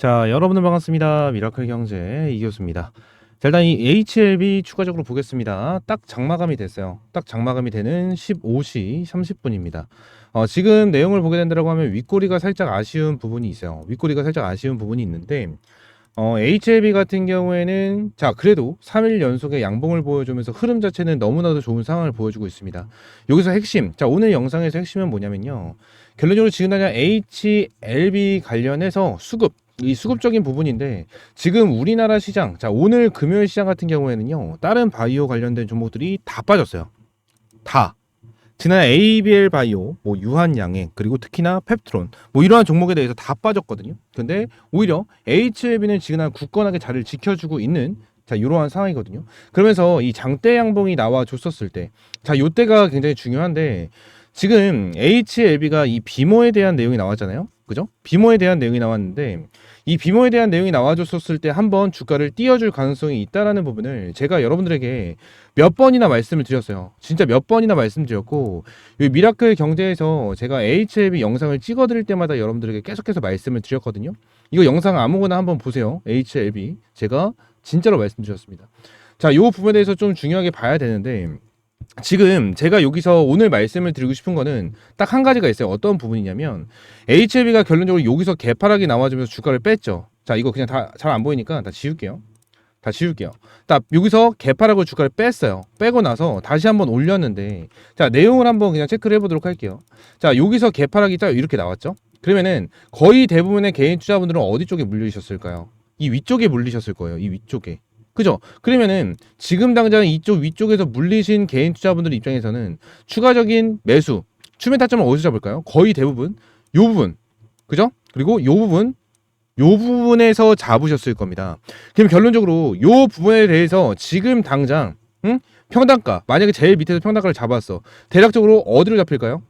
자, 여러분들 반갑습니다. 미라클 경제 이 교수입니다. 자, 일단 이 HLB 추가적으로 보겠습니다. 딱 장마감이 됐어요. 딱 장마감이 되는 15시 30분입니다. 어, 지금 내용을 보게 된다고 하면 윗꼬리가 살짝 아쉬운 부분이 있어요. 윗꼬리가 살짝 아쉬운 부분이 있는데 어, HLB 같은 경우에는 자 그래도 3일 연속의 양봉을 보여주면서 흐름 자체는 너무나도 좋은 상황을 보여주고 있습니다. 여기서 핵심, 자 오늘 영상에서 핵심은 뭐냐면요. 결론적으로 지금 당장 HLB 관련해서 수급 이 수급적인 부분인데 지금 우리나라 시장, 자 오늘 금요일 시장 같은 경우에는요 다른 바이오 관련된 종목들이 다 빠졌어요. 다. 지난 ABL 바이오, 뭐 유한양행, 그리고 특히나 펩트론, 뭐 이러한 종목에 대해서 다 빠졌거든요. 근데 오히려 HLB는 지금 한 굳건하게 자리를 지켜주고 있는 자 이러한 상황이거든요. 그러면서 이 장대 양봉이 나와 줬었을 때, 자 요때가 굉장히 중요한데 지금 HLB가 이 비모에 대한 내용이 나왔잖아요. 그죠? 비모에 대한 내용이 나왔는데 이 비모에 대한 내용이 나와줬었을 때 한번 주가를 띄워줄 가능성이 있다라는 부분을 제가 여러분들에게 몇 번이나 말씀을 드렸어요. 진짜 몇 번이나 말씀드렸고 이 미라클 경제에서 제가 HLB 영상을 찍어드릴 때마다 여러분들에게 계속해서 말씀을 드렸거든요. 이거 영상 아무거나 한번 보세요. HLB 제가 진짜로 말씀드렸습니다. 자, 이 부분에 대해서 좀 중요하게 봐야 되는데 지금 제가 여기서 오늘 말씀을 드리고 싶은 거는 딱 한 가지가 있어요. 어떤 부분이냐면 HLB가 결론적으로 여기서 개파락이 나와주면서 주가를 뺐죠. 자, 이거 그냥 다 잘 안 보이니까 다 지울게요. 다 지울게요. 딱 여기서 개파락을 주가를 뺐어요. 빼고 나서 다시 한번 올렸는데 자, 내용을 한번 그냥 체크를 해보도록 할게요. 자, 여기서 개파락이 딱 이렇게 나왔죠. 그러면은 거의 대부분의 개인 투자분들은 어디 쪽에 물리셨을까요? 이 위쪽에 물리셨을 거예요. 이 위쪽에. 그죠? 그러면은 지금 당장 이쪽 위쪽에서 물리신 개인 투자분들 입장에서는 추가적인 매수, 추매 타점을 어디서 잡을까요? 거의 대부분 요 부분. 그죠? 그리고 요 부분 요 부분에서 잡으셨을 겁니다. 그럼 결론적으로 요 부분에 대해서 지금 당장 응? 평단가 만약에 제일 밑에서 평단가를 잡았어. 대략적으로 어디로 잡힐까요?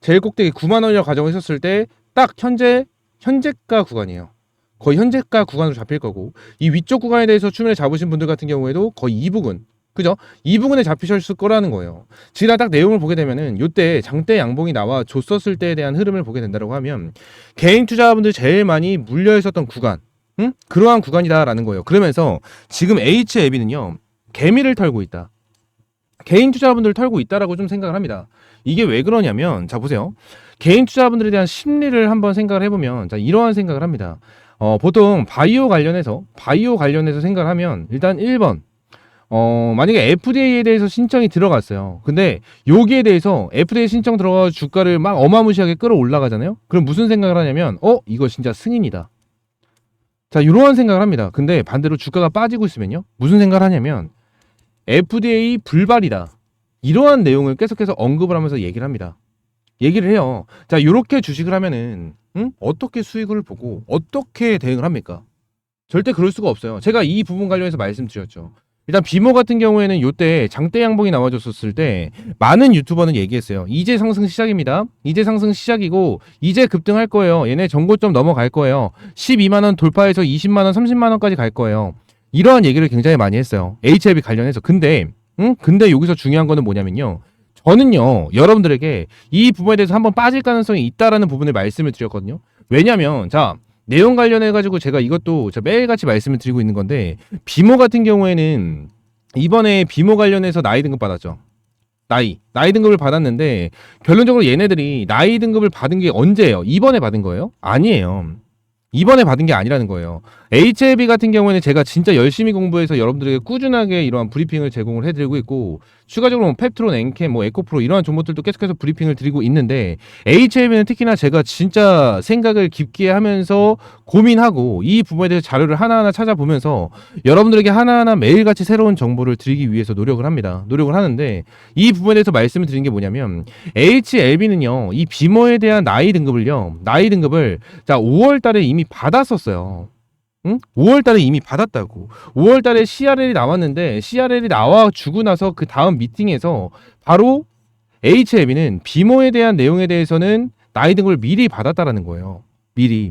제일 꼭대기 9만 원이라고 가정했었을 때 딱 현재 현재가 구간이에요. 거의 현재가 구간으로 잡힐 거고 이 위쪽 구간에 대해서 추매를 잡으신 분들 같은 경우에도 거의 이 부분 그죠? 이 부분에 잡히셨을 거라는 거예요. 지금 딱 내용을 보게 되면은 요때 장대 양봉이 나와 줬었을 때에 대한 흐름을 보게 된다고 하면 개인 투자분들 제일 많이 물려 있었던 구간, 응? 그러한 구간이다라는 거예요. 그러면서 지금 HLB는요 개미를 털고 있다. 개인 투자분들 털고 있다라고 좀 생각을 합니다. 이게 왜 그러냐면 자 보세요. 개인 투자분들에 대한 심리를 한번 생각을 해보면 자 이러한 생각을 합니다. 어, 보통 바이오 관련해서 바이오 관련해서 생각을 하면 일단 1번 어, 만약에 FDA에 대해서 신청이 들어갔어요. 근데 여기에 대해서 FDA 신청 들어가 주가를 막 어마무시하게 끌어올라가잖아요. 그럼 무슨 생각을 하냐면 어, 이거 진짜 승인이다. 자, 이러한 생각을 합니다. 근데 반대로 주가가 빠지고 있으면요. 무슨 생각을 하냐면 FDA 불발이다. 이러한 내용을 계속해서 언급을 하면서 얘기를 합니다. 얘기를 해요. 자, 이렇게 주식을 하면은 응? 어떻게 수익을 보고 어떻게 대응을 합니까? 절대 그럴 수가 없어요. 제가 이 부분 관련해서 말씀드렸죠. 일단 비모 같은 경우에는 요때 장대 양봉이 나와줬었을 때 많은 유튜버는 얘기했어요. 이제 상승 시작입니다. 이제 상승 시작이고 이제 급등할 거예요. 얘네 전고점 넘어갈 거예요. 12만 원 돌파해서 20만 원, 30만 원까지 갈 거예요. 이러한 얘기를 굉장히 많이 했어요. HLB 관련해서. 근데 응? 근데 여기서 중요한 거는 뭐냐면요. 저는요, 여러분들에게 이 부분에 대해서 한번 빠질 가능성이 있다라는 부분을 말씀을 드렸거든요. 왜냐면, 자, 내용 관련해 가지고 제가 이것도 저 매일같이 말씀을 드리고 있는 건데, 비모 같은 경우에는 이번에 비모 관련해서 나이 등급 받았죠. 나이. 나이 등급을 받았는데, 결론적으로 얘네들이 나이 등급을 받은 게 언제예요? 이번에 받은 거예요? 아니에요. 이번에 받은 게 아니라는 거예요. HLB 같은 경우에는 제가 진짜 열심히 공부해서 여러분들에게 꾸준하게 이러한 브리핑을 제공을 해드리고 있고 추가적으로 뭐 펩트론, 엔캠, 뭐 에코프로 이러한 종목들도 계속해서 브리핑을 드리고 있는데 HLB는 특히나 제가 진짜 생각을 깊게 하면서 고민하고 이 부분에 대해서 자료를 하나하나 찾아보면서 여러분들에게 하나하나 매일같이 새로운 정보를 드리기 위해서 노력을 합니다. 노력을 하는데 이 부분에 대해서 말씀을 드린 게 뭐냐면 HLB는요 이 비모에 대한 나이 등급을요 나이 등급을 자 5월 달에 이미 받았었어요. 응? 5월 달에 이미 받았다고. 5월 달에 CRL이 나왔는데 CRL이 나와 주고 나서 그 다음 미팅에서 바로 HLB는 비모에 대한 내용에 대해서는 나이 등급을 미리 받았다라는 거예요. 미리.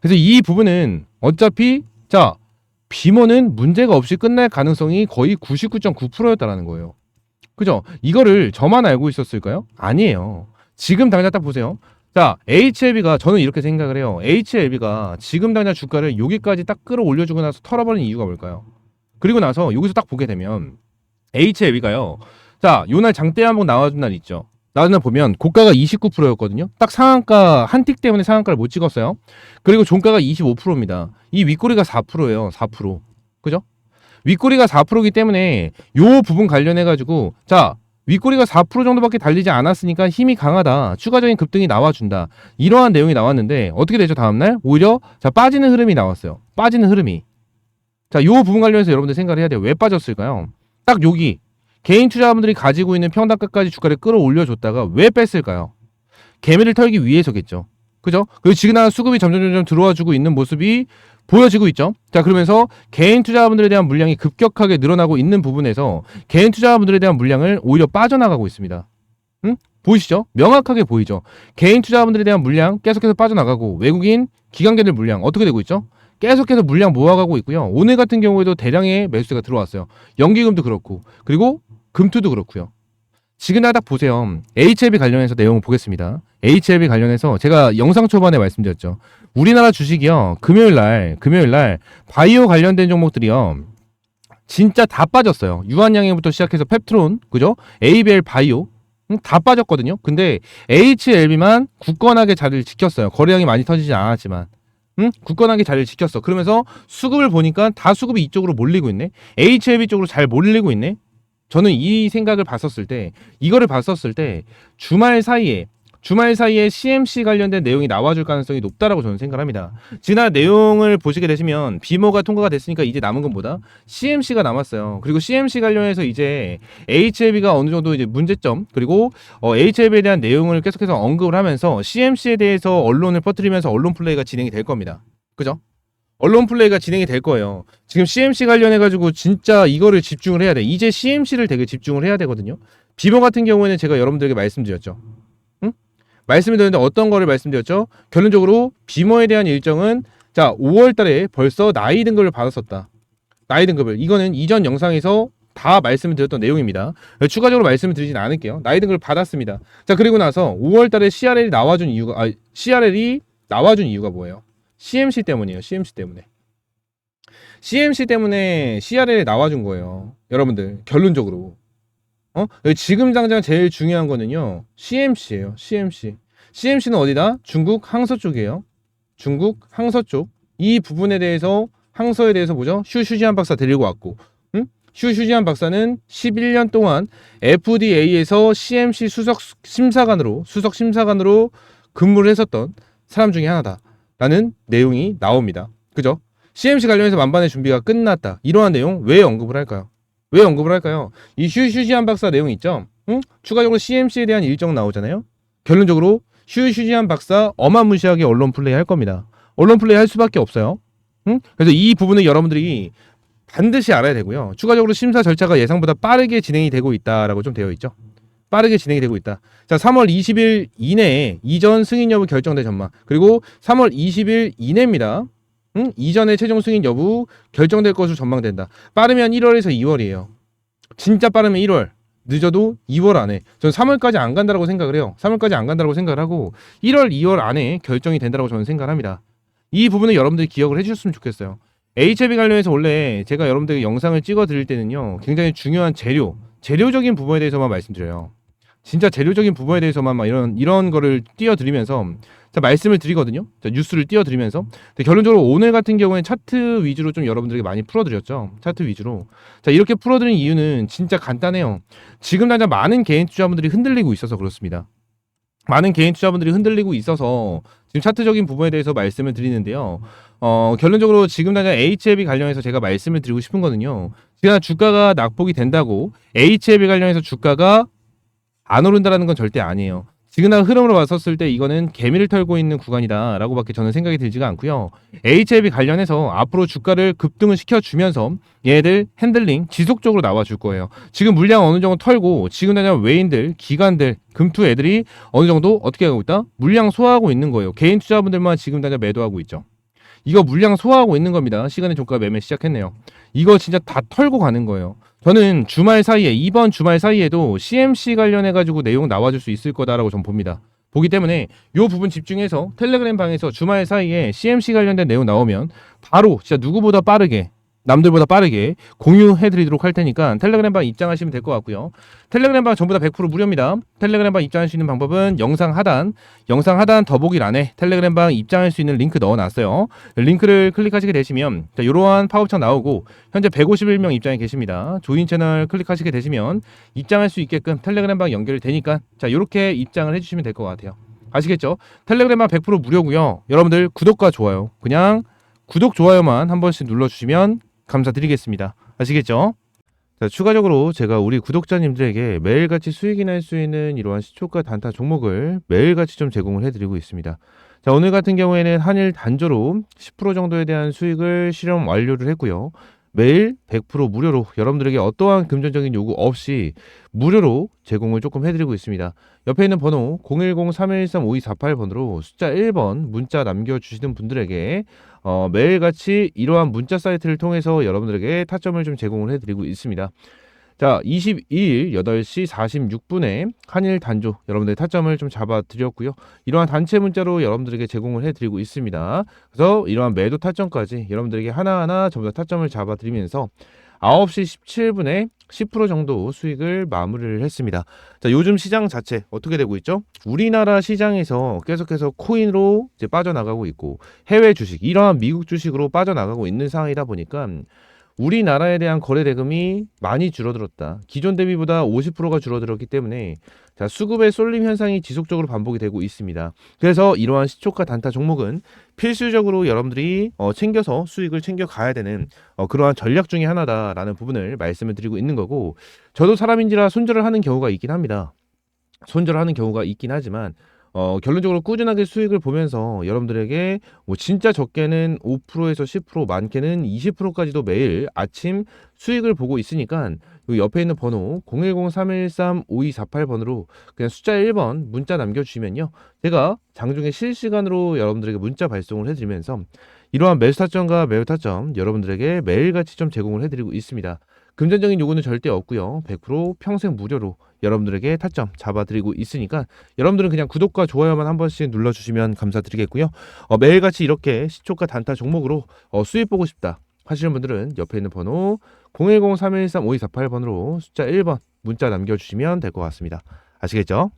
그래서 이 부분은 어차피 자 비모는 문제가 없이 끝날 가능성이 거의 99.9%였다라는 거예요. 그죠? 이거를 저만 알고 있었을까요? 아니에요. 지금 당장 딱 보세요. 자, HLB가 저는 이렇게 생각을 해요. HLB가 지금 당장 주가를 여기까지 딱 끌어올려주고 나서 털어버린 이유가 뭘까요? 그리고 나서 여기서 딱 보게 되면 HLB가요. 자, 요날 장대 한번 나와준 날 있죠. 날 보면 고가가 29%였거든요. 딱 상한가 한 틱 때문에 상한가를 못 찍었어요. 그리고 종가가 25%입니다. 이 윗꼬리가 4%예요. 4%. 그죠? 윗꼬리가 4%이기 때문에 요 부분 관련해 가지고 자, 윗꼬리가 4% 정도밖에 달리지 않았으니까 힘이 강하다. 추가적인 급등이 나와준다. 이러한 내용이 나왔는데 어떻게 되죠? 다음날 오히려 자 빠지는 흐름이 나왔어요. 빠지는 흐름이. 자, 요 부분 관련해서 여러분들 생각을 해야 돼요. 왜 빠졌을까요? 딱 여기 개인 투자자분들이 가지고 있는 평단가까지 주가를 끌어올려 줬다가 왜 뺐을까요? 개미를 털기 위해서겠죠. 그죠? 그리고 지금 수급이 점점 점점 들어와 주고 있는 모습이 보여지고 있죠. 자, 그러면서 개인 투자자분들에 대한 물량이 급격하게 늘어나고 있는 부분에서 개인 투자자분들에 대한 물량을 오히려 빠져나가고 있습니다. 응? 보이시죠? 명확하게 보이죠? 개인 투자자분들에 대한 물량 계속해서 빠져나가고 외국인 기관계들 물량 어떻게 되고 있죠? 계속해서 물량 모아가고 있고요. 오늘 같은 경우에도 대량의 매수세가 들어왔어요. 연기금도 그렇고 그리고 금투도 그렇고요. 지금 딱 보세요. HLB 관련해서 내용을 보겠습니다. HLB 관련해서 제가 영상 초반에 말씀드렸죠. 우리나라 주식이요. 금요일 날, 금요일 날 바이오 관련된 종목들이요. 진짜 다 빠졌어요. 유한양행부터 시작해서 펩트론, 그죠? ABL 바이오 음, 다 빠졌거든요. 근데 HLB만 굳건하게 자리를 지켰어요. 거래량이 많이 터지지 않았지만. 응? 굳건하게 자리를 지켰어. 그러면서 수급을 보니까 다 수급이 이쪽으로 몰리고 있네. HLB 쪽으로 잘 몰리고 있네. 저는 이 생각을 봤었을 때, 이거를 봤었을 때, 주말 사이에, 주말 사이에 CMC 관련된 내용이 나와줄 가능성이 높다라고 저는 생각을 합니다. 지난 내용을 보시게 되시면, 비모가 통과가 됐으니까 이제 남은 건 뭐다? CMC가 남았어요. 그리고 CMC 관련해서 이제 HLB가 어느 정도 이제 문제점, 그리고 어, HLB에 대한 내용을 계속해서 언급을 하면서 CMC에 대해서 언론을 퍼뜨리면서 언론 플레이가 진행이 될 겁니다. 그죠? 언론 플레이가 진행이 될 거예요. 지금 CMC 관련해 가지고 진짜 이거를 집중을 해야 돼. 이제 CMC를 되게 집중을 해야 되거든요. 비모 같은 경우에는 제가 여러분들에게 말씀드렸죠. 응? 말씀을 드렸는데 어떤 거를 말씀드렸죠? 결론적으로 비모에 대한 일정은 자, 5월 달에 벌써 나이 등급을 받았었다. 나이 등급을. 이거는 이전 영상에서 다 말씀을 드렸던 내용입니다. 추가적으로 말씀을 드리진 않을게요. 나이 등급을 받았습니다. 자, 그리고 나서 5월 달에 CRL이 나와준 이유가, 아, CRL이 나와준 이유가 뭐예요? CMC 때문이에요. CMC 때문에. CMC 때문에 CRL에 나와준 거예요. 여러분들 결론적으로. 어? 지금 당장 제일 중요한 거는요. CMC예요. CMC. CMC는 어디다? 중국 항서 쪽이에요. 중국 항서 쪽. 이 부분에 대해서 항서에 대해서 뭐죠? 슈슈지한 박사 데리고 왔고. 응? 슈슈지한 박사는 11년 동안 FDA에서 CMC 수석 심사관으로 수석 심사관으로 근무를 했었던 사람 중에 하나다. 라는 내용이 나옵니다. 그죠? CMC 관련해서 만반의 준비가 끝났다. 이러한 내용 왜 언급을 할까요? 왜 언급을 할까요? 이 슈슈지한 박사 내용 있죠? 응? 추가적으로 CMC에 대한 일정 나오잖아요? 결론적으로 슈슈지한 박사 어마무시하게 언론 플레이 할 겁니다. 언론 플레이 할 수밖에 없어요. 응? 그래서 이 부분은 여러분들이 반드시 알아야 되고요. 추가적으로 심사 절차가 예상보다 빠르게 진행이 되고 있다라고 좀 되어 있죠. 빠르게 진행이 되고 있다. 자, 3월 20일 이내에 이전 승인 여부 결정된 전망. 그리고 3월 20일 이내입니다. 응? 이전의 최종 승인 여부 결정될 것으로 전망된다. 빠르면 1월에서 2월이에요. 진짜 빠르면 1월. 늦어도 2월 안에. 저는 3월까지 안 간다라고 생각을 해요. 3월까지 안 간다라고 생각을 하고 1월, 2월 안에 결정이 된다라고 저는 생각을 합니다. 이 부분은 여러분들이 기억을 해주셨으면 좋겠어요. HLB 관련해서 원래 제가 여러분들에게 영상을 찍어 드릴 때는요. 굉장히 중요한 재료, 재료적인 부분에 대해서만 말씀드려요. 진짜 재료적인 부분에 대해서만 막 이런 이런 거를 띄워드리면서 자 말씀을 드리거든요. 자 뉴스를 띄워드리면서 근데 결론적으로 오늘 같은 경우에 차트 위주로 좀 여러분들에게 많이 풀어드렸죠. 차트 위주로 자 이렇게 풀어드린 이유는 진짜 간단해요. 지금 당장 많은 개인 투자분들이 흔들리고 있어서 그렇습니다. 많은 개인 투자분들이 흔들리고 있어서 지금 차트적인 부분에 대해서 말씀을 드리는데요. 어, 결론적으로 지금 당장 HLB 관련해서 제가 말씀을 드리고 싶은 거는요. 지금 주가가 낙폭이 된다고 HLB 관련해서 주가가 안 오른다라는 건 절대 아니에요. 지그나 흐름으로 봤었을 때 이거는 개미를 털고 있는 구간이다라고밖에 저는 생각이 들지가 않고요. HLB 관련해서 앞으로 주가를 급등을 시켜주면서 얘들 핸들링 지속적으로 나와줄 거예요. 지금 물량 어느 정도 털고 지금 당장 외인들, 기관들, 금투 애들이 어느 정도 어떻게 하고 있다? 물량 소화하고 있는 거예요. 개인 투자분들만 지금 당장 매도하고 있죠. 이거 물량 소화하고 있는 겁니다. 시간의 종가 매매 시작했네요. 이거 진짜 다 털고 가는 거예요. 저는 주말 사이에 이번 주말 사이에도 CMC 관련해 가지고 내용 나와줄 수 있을 거다라고 전 봅니다. 보기 때문에 요 부분 집중해서 텔레그램 방에서 주말 사이에 CMC 관련된 내용 나오면 바로 진짜 누구보다 빠르게 남들보다 빠르게 공유해 드리도록 할 테니까 텔레그램 방 입장하시면 될 것 같고요. 텔레그램 방 전부 다 100% 무료입니다. 텔레그램 방 입장할 수 있는 방법은 영상 하단, 영상 하단 더보기란에 텔레그램 방 입장할 수 있는 링크 넣어 놨어요. 링크를 클릭하시게 되시면 자, 이러한 팝업창 나오고 현재 151명 입장해 계십니다. 조인 채널 클릭하시게 되시면 입장할 수 있게끔 텔레그램 방 연결이 되니까 자, 이렇게 입장을 해 주시면 될 것 같아요. 아시겠죠? 텔레그램 방100% 무료고요. 여러분들 구독과 좋아요. 그냥 구독 좋아요만 한 번씩 눌러 주시면 감사드리겠습니다. 아시겠죠? 자, 추가적으로 제가 우리 구독자님들에게 매일같이 수익이 날 수 있는 이러한 시초가 단타 종목을 매일같이 좀 제공을 해드리고 있습니다. 자, 오늘 같은 경우에는 한일 단조로 10% 정도에 대한 수익을 실험 완료를 했고요. 매일 100% 무료로 여러분들에게 어떠한 금전적인 요구 없이 무료로 제공을 조금 해드리고 있습니다. 옆에 있는 번호 010-3113-5248번으로 숫자 1번 문자 남겨주시는 분들에게 어, 매일같이 이러한 문자 사이트를 통해서 여러분들에게 타점을 좀 제공을 해드리고 있습니다. 자, 22일 8시 46분에 한일 단조 여러분들 타점을 좀 잡아드렸고요. 이러한 단체 문자로 여러분들에게 제공을 해드리고 있습니다. 그래서 이러한 매도 타점까지 여러분들에게 하나하나 전부 다 타점을 잡아드리면서 9시 17분에 10% 정도 수익을 마무리를 했습니다. 자, 요즘 시장 자체 어떻게 되고 있죠? 우리나라 시장에서 계속해서 코인으로 이제 빠져나가고 있고 해외 주식, 이러한 미국 주식으로 빠져나가고 있는 상황이다 보니까 우리나라에 대한 거래 대금이 많이 줄어들었다. 기존 대비보다 50%가 줄어들었기 때문에 자, 수급의 쏠림 현상이 지속적으로 반복이 되고 있습니다. 그래서 이러한 시초가 단타 종목은 필수적으로 여러분들이 어, 챙겨서 수익을 챙겨 가야 되는 어, 그러한 전략 중에 하나다라는 부분을 말씀을 드리고 있는 거고 저도 사람인지라 손절을 하는 경우가 있긴 합니다. 손절을 하는 경우가 있긴 하지만 어, 결론적으로 꾸준하게 수익을 보면서 여러분들에게 뭐 진짜 적게는 5%에서 10%, 많게는 20%까지도 매일 아침 수익을 보고 있으니까 그 옆에 있는 번호 010-313-5248번으로 그냥 숫자 1번 문자 남겨주시면요. 제가 장중에 실시간으로 여러분들에게 문자 발송을 해드리면서 이러한 매수 타점과 매우 타점 여러분들에게 매일같이 좀 제공을 해드리고 있습니다. 금전적인 요구는 절대 없고요. 100% 평생 무료로 여러분들에게 타점 잡아드리고 있으니까 여러분들은 그냥 구독과 좋아요만 한 번씩 눌러주시면 감사드리겠고요. 어, 매일같이 이렇게 시초가 단타 종목으로 어, 수익 보고 싶다 하시는 분들은 옆에 있는 번호 010-3113-5248번으로 숫자 1번 문자 남겨주시면 될 것 같습니다. 아시겠죠?